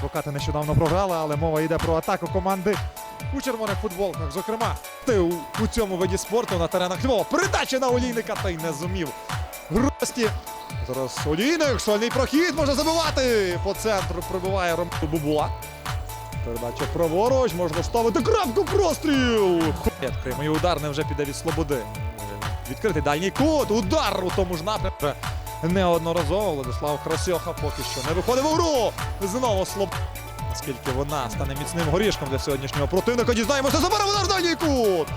Адвокати нещодавно програли, але мова йде про атаку команди у червоних футболках. Зокрема, ти у, у цьому виді спорту на теренах Львова. Передача на олійника та й не зумів. Грості. Зараз олійник, сольний прохід може забивати. По центру прибиває Роман Бубула. Передача праворуч, можна ставити крапку простріл. Хуєт, прямий удар не вже піде від Слободи. Відкритий дальній кут, удар у тому ж напрямку. Неодноразово Владислав Красьоха поки що не виходив у гру. Знову слаб. Наскільки вона стане міцним горішком для сьогоднішнього противника, дізнаємося, забере удар в дальній кут.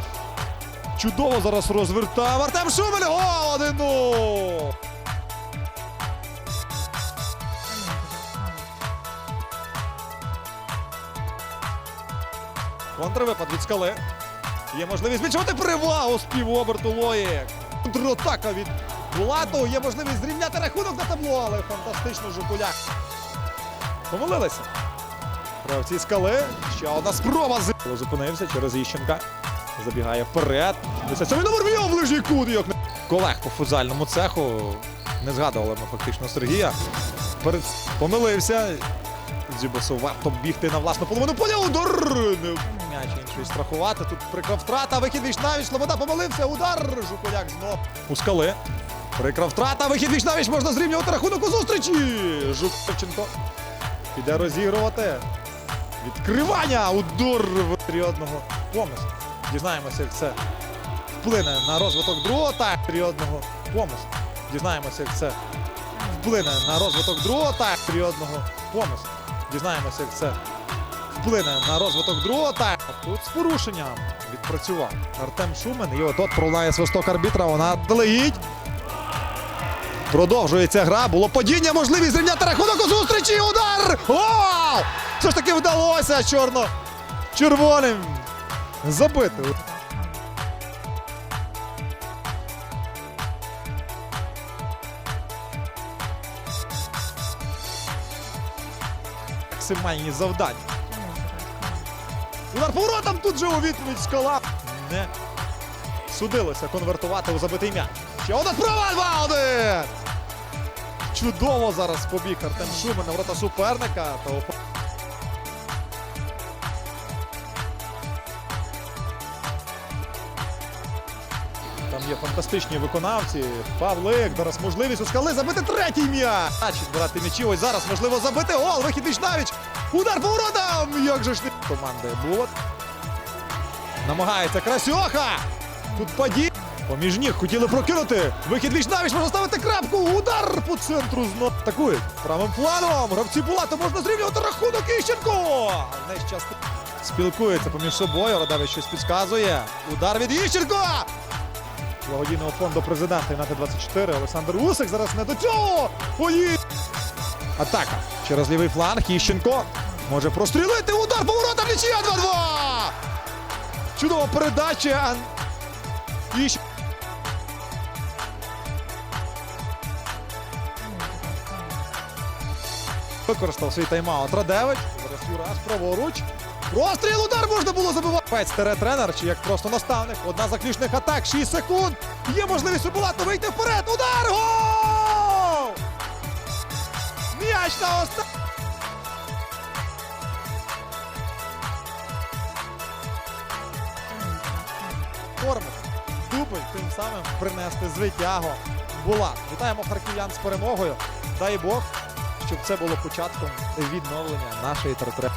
Чудово зараз розвертав Артем Шумель. Гол 1-0. Контрвипад від скали. Є можливість збільшувати перевагу з півоберту Лоїк. Контратака від Булату. Є можливість зрівняти рахунок на табло, але фантастично Жукуляк. Помилилися. Гравці скали. Ще одна спроба з зупинився через Іщенка. Забігає вперед. 57 номер б'є в ближній кут. Як. Колег по футзальному цеху. Не згадували ми фактично Сергія. Перед... Помилився. Дзюбасу варто бігти на власну половину поля. Удар! Не м'яч інший страхувати. Тут прикра втрата. Вихід віч навіч. Слобода помилився. Удар. Жукуляк знов. У скали. Прикра втрата. Вихід віч. Можна зрівнювати рахунок у зустрічі. Жукченко піде розігрувати. Відкривання. Удар періодного помислу. Дізнаємося, як це вплине на розвиток другого та періодного помислу. Дізнаємося, як це вплине на розвиток другого та помислу. Дізнаємося, як це вплине на розвиток другого та тут з порушенням відпрацював Артем Шумен. І от от пролунає свисток арбітра. Вона далегідь. Продовжується гра. Було падіння, можливість зрівняти рахунок у зустрічі. Удар! Гол! Все ж таки вдалося чорно-червоним забити. Максимальні завдання. Удар поворотом тут же у відповідь скала. Не судилося конвертувати у забитий м'яч. Ще одна справа 2-1! Чудово зараз побіг Артем Шумен на ворота суперника. Та Там є фантастичні виконавці. Павлик, зараз можливість у скали забити третій м'яч. Брати м'ячі. Ось зараз можливо забити гол. Вихід віч. Удар по воротам. Як же ж не команди Булат. Намагається Красьоха. Тут падіння. Поміж ніг хотіли прокинути. Вихід віч навіч можна ставити крапку. Удар по центру знов. Атакують. Правим планом. Гравці Булата можна зрівнювати рахунок Іщенко. Нещасно. Спілкується поміж собою. Радавич щось підказує. Удар від Іщенко. Благодійного фонду президента Юнати 24 Олександр Усик зараз не до цього. Поїд. Атака через лівий фланг. Іщенко може прострілити. Удар по воротам. Нічия 2-2. Чудова передача. Іщ... Використав свій тайм-аут Радевич. Юраш праворуч. Простріл удар можна було забивати. Пець тренер, чи як просто наставник. Одна з заключних атак, 6 секунд. Є можливість у Булату вийти вперед. Удар! Гол! М'яч на оста... Форму. Дубль тим самим принести звитягу. Булат. Вітаємо харків'ян з перемогою. Дай Бог, щоб це було початком відновлення нашої територіальної.